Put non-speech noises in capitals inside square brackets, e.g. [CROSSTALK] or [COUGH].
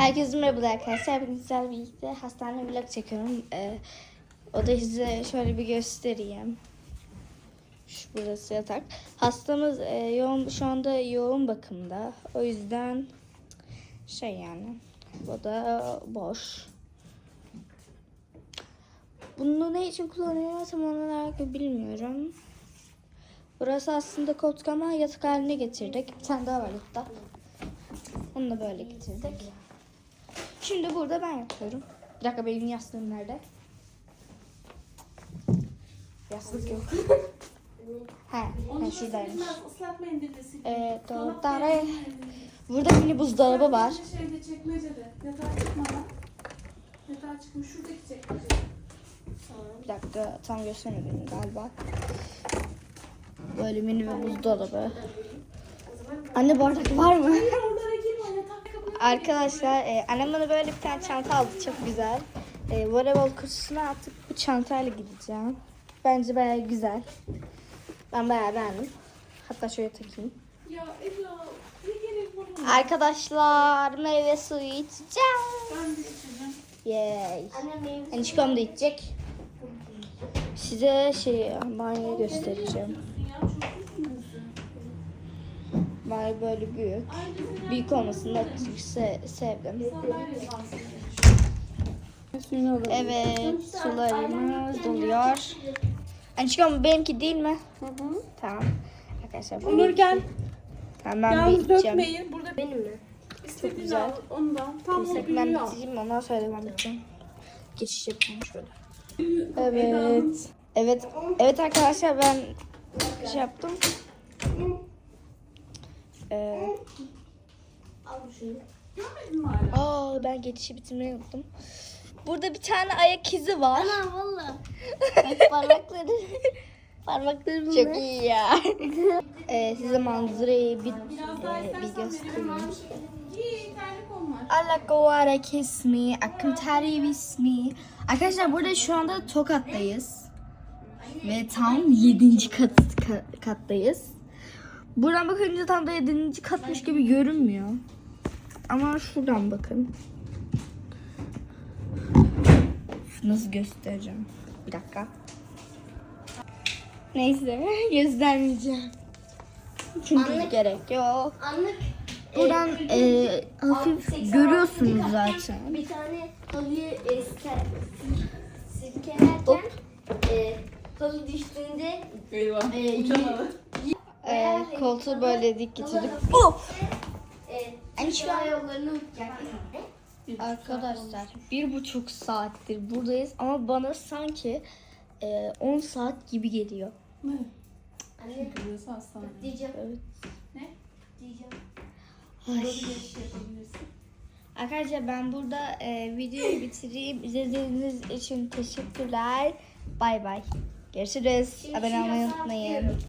Herkese merhaba arkadaşlar. Bugün sizlerle birlikte hastane vlog çekiyorum. Ee, o da size şöyle bir göstereyim. Şu burası yatak. Hastamız e, yoğun şu anda yoğun bakımda. O yüzden şey yani bu da boş. Bunu ne için kullanıyor tam olarak bilmiyorum. Burası aslında koltuk ama yatak haline getirdik. Bir tane daha var hatta. Onu da böyle getirdik. Şimdi burada ben yapıyorum. Bir dakika benim yastığım nerede? Yastık yok. [LAUGHS] ha, ha şuradaymış. yer ara- mendili. Burada mini buzdolabı var. Şeyde çekmecede. Yatağa çıkmadan. Yatağa çıkmış. Şuradaki çekmecede. Bir dakika tam gösteremedim galiba. Böyle mini bir buzdolabı. Anne bardak var mı? Arkadaşlar e, annem bana böyle bir tane çanta aldı çok güzel. E, voleybol kursuna artık bu çantayla gideceğim. Bence baya güzel. Ben baya beğendim. Hatta şöyle takayım. Ya Ela. Ne gerek var ona? Arkadaşlar meyve suyu içeceğim. Ben de içeceğim. Yay. Enişkom da içecek. Size şey banyoyu göstereceğim. Ya çok. Banyo böyle büyük. Büyük olmasını da se- sevdim. Evet sularımız doluyor. Enişkom benimki değil mi? Tamam. Arkadaşlar bu Onur gel. Tamam ben bir Yalnız içeceğim. dökmeyin. Burada benim mi? İstediğini güzel. al. Da. Tam o Neyse, büyüğü ben al. bitireyim ondan sonra devam edeceğim. Geçiş yapayım şöyle. Evet. Evet. Evet arkadaşlar ben şey yaptım. Ee, aa ben geçişi bitirmeyi unuttum. Burada bir tane ayak izi var. Ana valla. [LAUGHS] Parmakları. Parmakları bunlar. Çok iyi ya. ee, size manzarayı bir, e, bir göstereyim. abi. İyi terlik onlar. Alla govara kesmi, akım tarihi bismi. Arkadaşlar burada şu anda Tokat'tayız. Ve tam 7. kat, ka- kattayız. Buradan bakınca tam da 7. katmış gibi görünmüyor. Ama şuradan bakın. Nasıl göstereceğim? Bir dakika. Neyse [LAUGHS] göstermeyeceğim. Çünkü Anlık. gerek yok. Anlık. Buradan e, hafif 86 görüyorsunuz zaten. Bir tane halıyı e, sirke- sirkelerken e, halı düştüğünde Eyvah. e, Uçamadı. E, koltuğu böyle dik getirdik. e, şu an- yollarını Arkadaşlar bir buçuk saattir buradayız ama bana sanki e, 10 saat gibi geliyor. Ne? Anne Burası hastane. diyeceğim. Evet. Ne? Diyeceğim. Arkadaşlar ben burada e, videoyu [LAUGHS] bitireyim. İzlediğiniz için teşekkürler. Bay bay. Görüşürüz. Abone olmayı unutmayın.